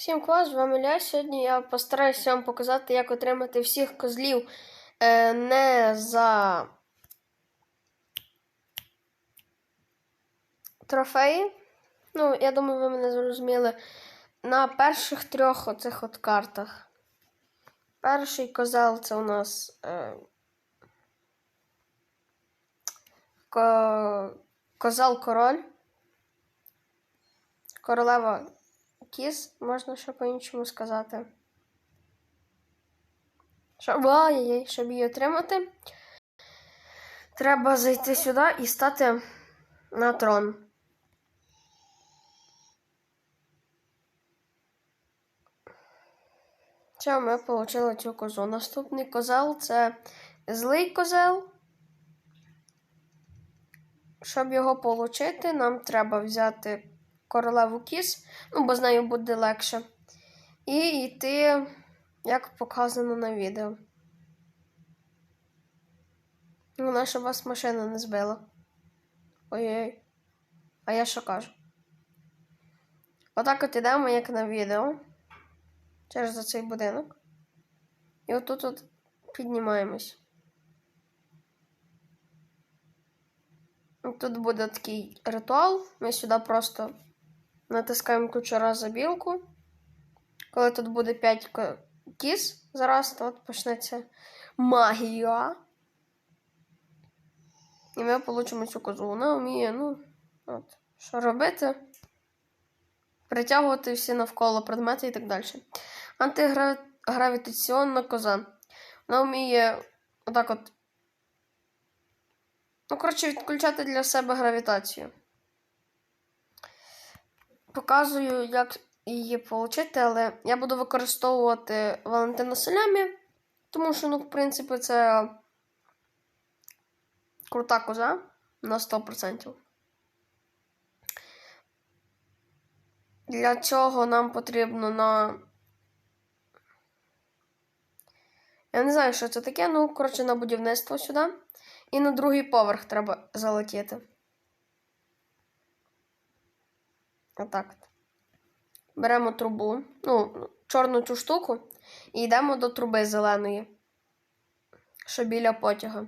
Всім клас, з вами Ля. Сьогодні я постараюся вам показати, як отримати всіх козлів е, не за трофеї. Ну, я думаю, ви мене зрозуміли. На перших трьох оцих от картах. Перший козел це у нас е, ко, козел король. Королева кіз, можна ще по-іншому сказати. Щоб, ай-яй, щоб її отримати, треба зайти сюди і стати на трон. Все, ми отримали цю козу. Наступний козел це злий козел. Щоб його отримати, нам треба взяти королеву кіз, ну, бо з нею буде легше. І йти, як показано на відео. Головне, щоб вас машина не збила. Ой-ой. А я що кажу? Отак от ідемо, як на відео. Через цей будинок. І отут от піднімаємось. Тут буде такий ритуал. Ми сюди просто натискаємо раз за білку. Коли тут буде 5 кіз зараз, то почнеться магія. І ми отримаємо цю козу. Вона вміє, ну, от, що робити? Притягувати всі навколо предмети і так далі. Антигравітаційна коза. Вона вміє отак от. Ну, коротше, відключати для себе гравітацію. Показую, як її отримати, але я буду використовувати Валентина Селямі, тому що, ну, в принципі, це крута коза на 100%. Для цього нам потрібно на. Я не знаю, що це таке, ну, коротше, на будівництво сюди. І на другий поверх треба залетіти. Отак. Беремо трубу, ну, чорну цю штуку, і йдемо до труби зеленої, що біля потяга.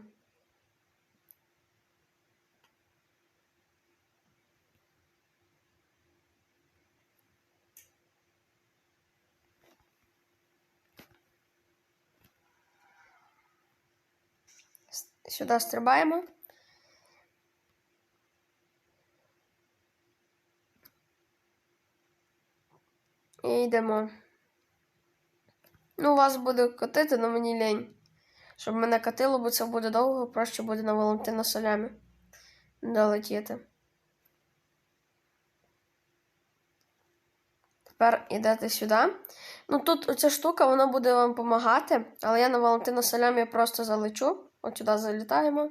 Сюди стрибаємо. І йдемо. Ну, вас буде катити, але мені лінь. Щоб мене катило, бо це буде довго, проще буде на Валентина Солямі долетіти. Тепер йдете сюди. Ну тут оця штука, вона буде вам допомагати, але я на Валентина Солямі просто залечу. От сюди залітаємо.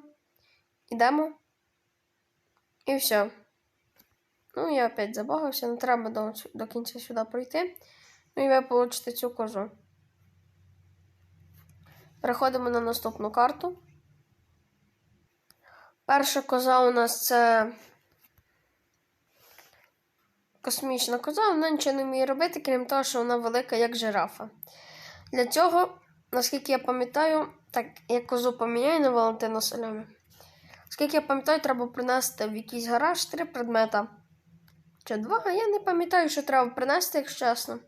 Йдемо. І все. Ну, я опять забагався, не треба до, до кінця сюди пройти. Ну і ви получите цю козу. Переходимо на наступну карту. Перша коза у нас це космічна коза, вона нічого не вміє робити, крім того, що вона велика, як жирафа. Для цього, наскільки я пам'ятаю, так, я козу поміняю на Валентина Солямі. Скільки я пам'ятаю, треба принести в якийсь гараж три предмета. Чи два? Я не пам'ятаю, що треба принести, якщо чесно.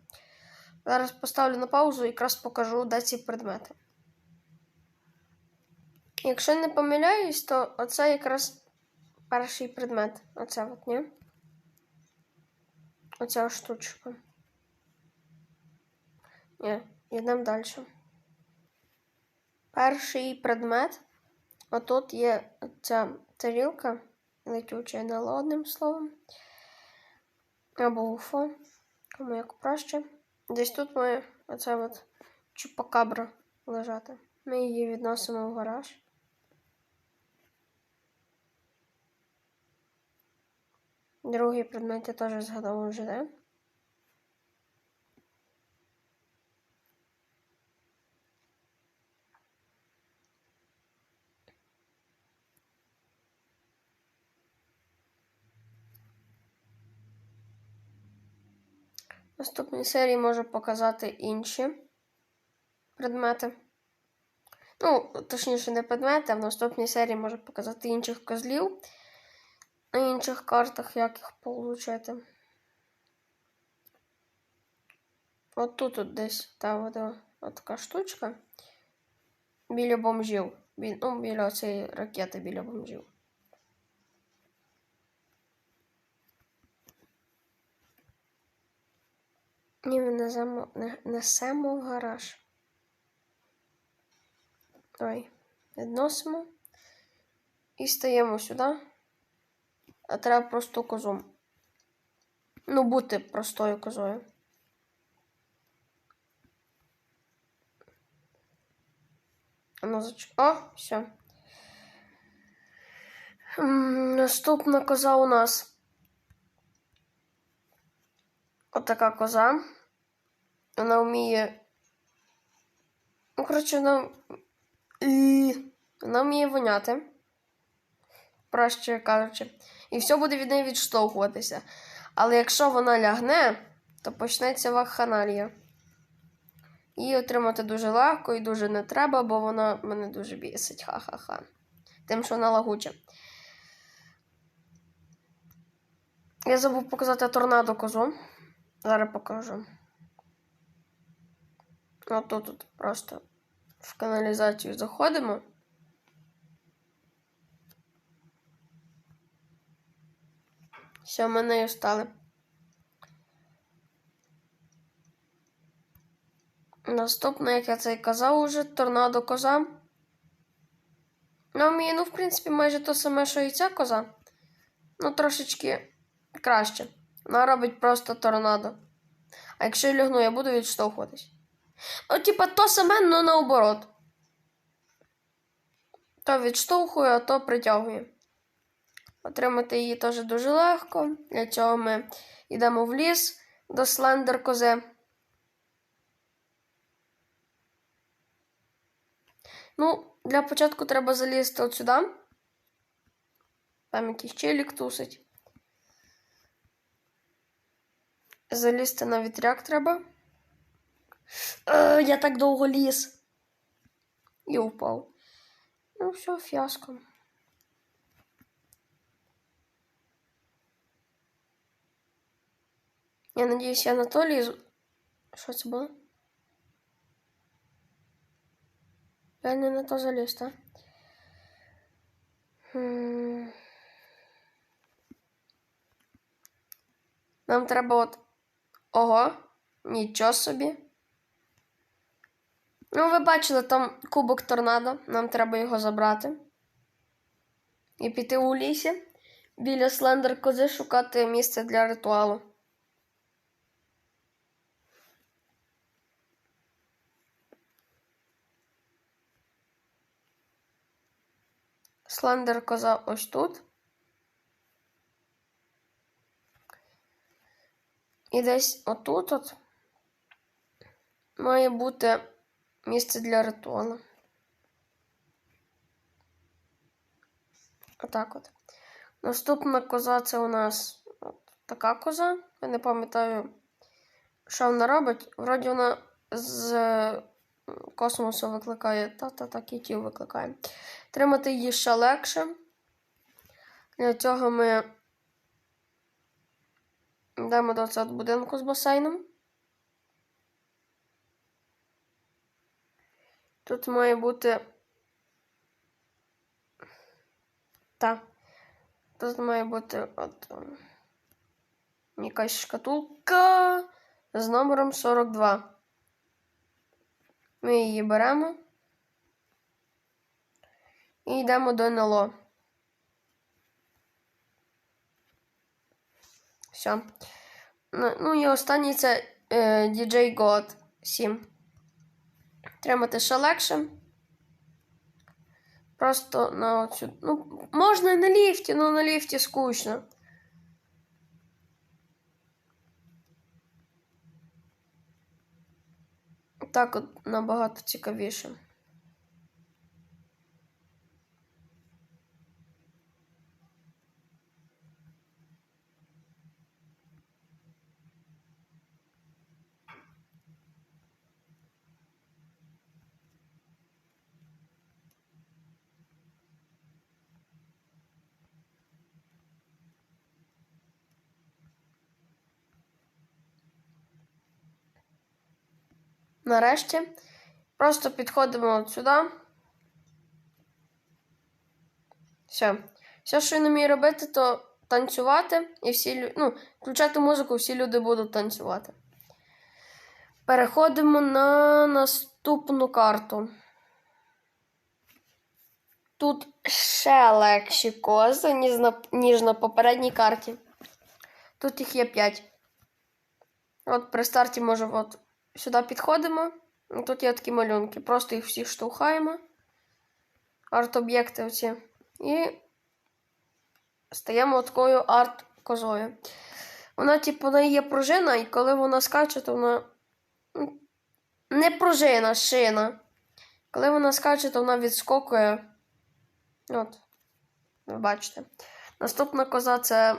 Зараз поставлю на паузу і якраз покажу, де ці предмети. Якщо не помиляюсь, то оце якраз перший предмет. Оце от, ні? Оця штучка. Ні, йдемо далі. Перший предмет. Отут є ця тарілка, летюча дала одним словом. Або уфо, кому як краще. Десь тут має оця от чупакабра лежати. Ми її відносимо в гараж. Другий предмет я теж згадав вже, наступній серії можу показати інші предмети. Ну, точніше, не предмети, а в наступній серії можу показати інших козлів на інших картах, як їх отримати. От тут от десь та от, от така штучка. Біля бомжів. Бі, ну, біля цієї ракети біля бомжів. Ми несемо, не, несемо в гараж. Ой, відносимо. І стаємо сюди. А треба просто козу. Ну, бути простою козою. Ну, зач... О, все. Наступна коза у нас. Отака коза. Вона вміє. Ну, коротше, вона. Вона вміє воняти. Проще кажучи. І все буде від неї відштовхуватися. Але якщо вона лягне, то почнеться вакханалія. Її отримати дуже легко і дуже не треба, бо вона мене дуже бісить. Ха-ха-ха. Тим, що вона лагуча. Я забув показати торнадо козу. Зараз покажу. Отут тут просто в каналізацію заходимо. Все, ми нею стали. Наступне, як я це і казав, уже торнадо коза. Ну, мені, ну, в принципі, майже те саме, що і ця коза. Ну, трошечки краще. Вона робить просто торнадо. А якщо я лягну, я буду відштовхуватись. Ну, типа, то саме, але наоборот. То відштовхує, а то притягує. Отримати її теж дуже легко. Для цього ми йдемо в ліс до слендер кози. Ну, для початку треба залізти от сюди. Там якийсь челік тусить. Залізти на вітряк треба. Е, я так довго ліз. І впав. Ну, все, фіаско. Я надіюсь, я на то лізу. Що це було? Я не на то заліз, так? Нам треба от. Ого, нічого собі. Ну, ви бачили там кубок торнадо. Нам треба його забрати. І піти у лісі біля слендер кози шукати місце для ритуалу. Слендер коза ось тут. І десь отут от має бути місце для ритуалу. Отак от. Наступна коза це у нас от така коза. Я не пам'ятаю, що вона робить. Вроді вона з космосу викликає та-та-та кітів викликає. Тримати її ще легше. Для цього ми йдемо до цього будинку з басейном. Тут має бути. Так. Тут має бути от якась шкатулка з номером 42. Ми її беремо і йдемо до НЛО. Все. Ну, ну і останній це е, DJ God 7. Тримати ще легше. Просто на оцю. Ну, можна і на ліфті, але на ліфті скучно. Так от набагато цікавіше. Нарешті. Просто підходимо от сюди. Все. Все, що він вміє робити, то танцювати і всі ну, включати музику, всі люди будуть танцювати. Переходимо на наступну карту. Тут ще легші кози, ніж на, ніж на попередній карті. Тут їх є 5. От при старті може от сюди підходимо. Тут є такі малюнки. Просто їх всіх штовхаємо. Арт-об'єкти оці. І стаємо такою арт-козою. Вона, типу, вона є пружина, і коли вона скаче, то вона. Не пружина, шина. Коли вона скаче, то вона відскокує. От. Ви бачите. Наступна коза це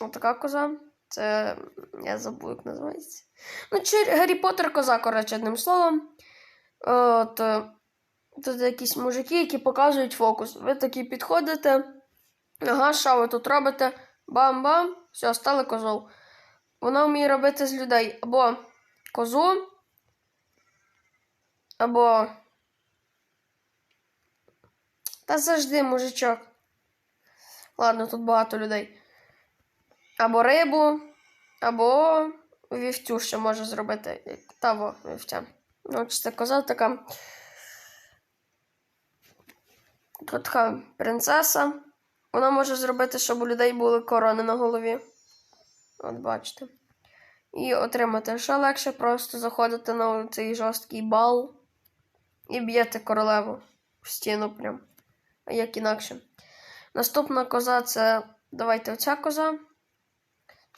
отака коза. Це. Я забув, як називається. Ну, чи Гаррі Поттер коза, коротше, одним словом. От. е, Тут якісь мужики, які показують фокус. Ви такі підходите. Ага, що ви тут робите? Бам-бам, все, стали козою. Вона вміє робити з людей або козу, або. Та завжди мужичок. Ладно, тут багато людей. Або рибу, або вівцю ще може зробити. Того вівця. Ну, чи це коза така. Тут така принцеса. Вона може зробити, щоб у людей були корони на голові. От бачите. І отримати ще легше просто заходити на цей жорсткий бал і б'єте королеву в стіну прям. А як інакше. Наступна коза це. Давайте оця коза.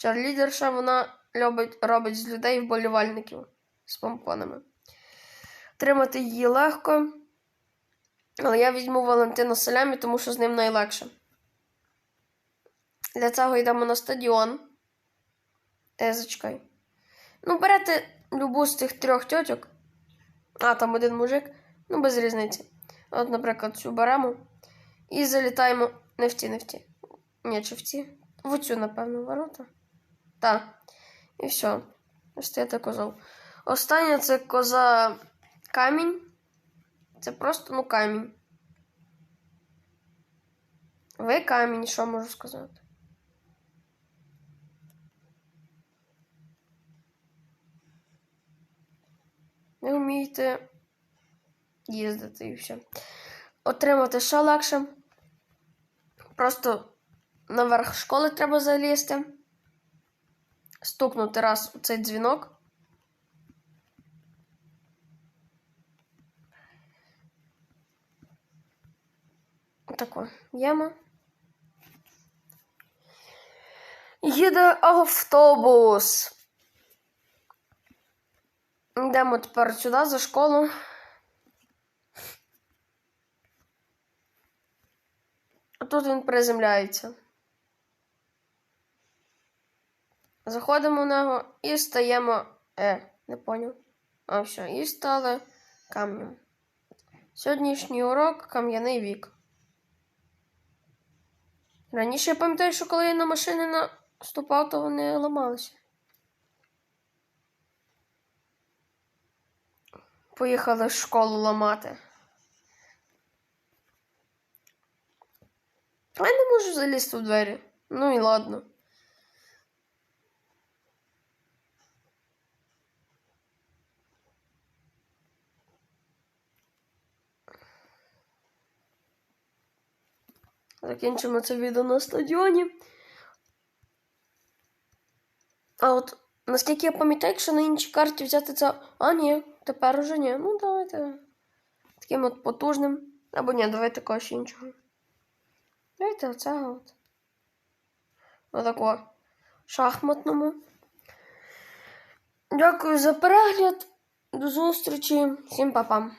Чарлідерша, вона любить, робить з людей вболівальників з помпонами. Тримати її легко. Але я візьму Валентина Салямі, тому що з ним найлегше. Для цього йдемо на стадіон. Е, зачекай. Ну, берете любу з цих трьох тьотьок. А, там один мужик. Ну, без різниці. От, наприклад, цю беремо. І залітаємо не в ті, не в ті. Ні, чи в ті. В оцю, напевно, ворота. Так. І все. Стаєте козов. Остання це коза камінь. Це просто, ну, камінь. Ви камінь, що можу сказати? Не вмієте їздити і все. Отримати ще легше. Просто наверх школи треба залізти. Стукнути раз у цей дзвінок. Тако, яма. Їде автобус. Йдемо тепер сюди за школу. А тут він приземляється. Заходимо в нього і стаємо. Е, не поняв. А, все, і стали камнем. Сьогоднішній урок кам'яний вік. Раніше я пам'ятаю, що коли я на машини наступав, то вони ламалися. Поїхали в школу ламати. Я не можу залізти в двері. Ну і ладно. Закінчимо це відео на стадіоні. А от наскільки я пам'ятаю, якщо на іншій карті взяти це. А, ні, тепер уже ні. Ну, давайте. Таким от потужним. Або ні, давайте когось іншого. Давайте оцього от. Отако. Шахматному. Дякую за перегляд. До зустрічі. Всім па-па.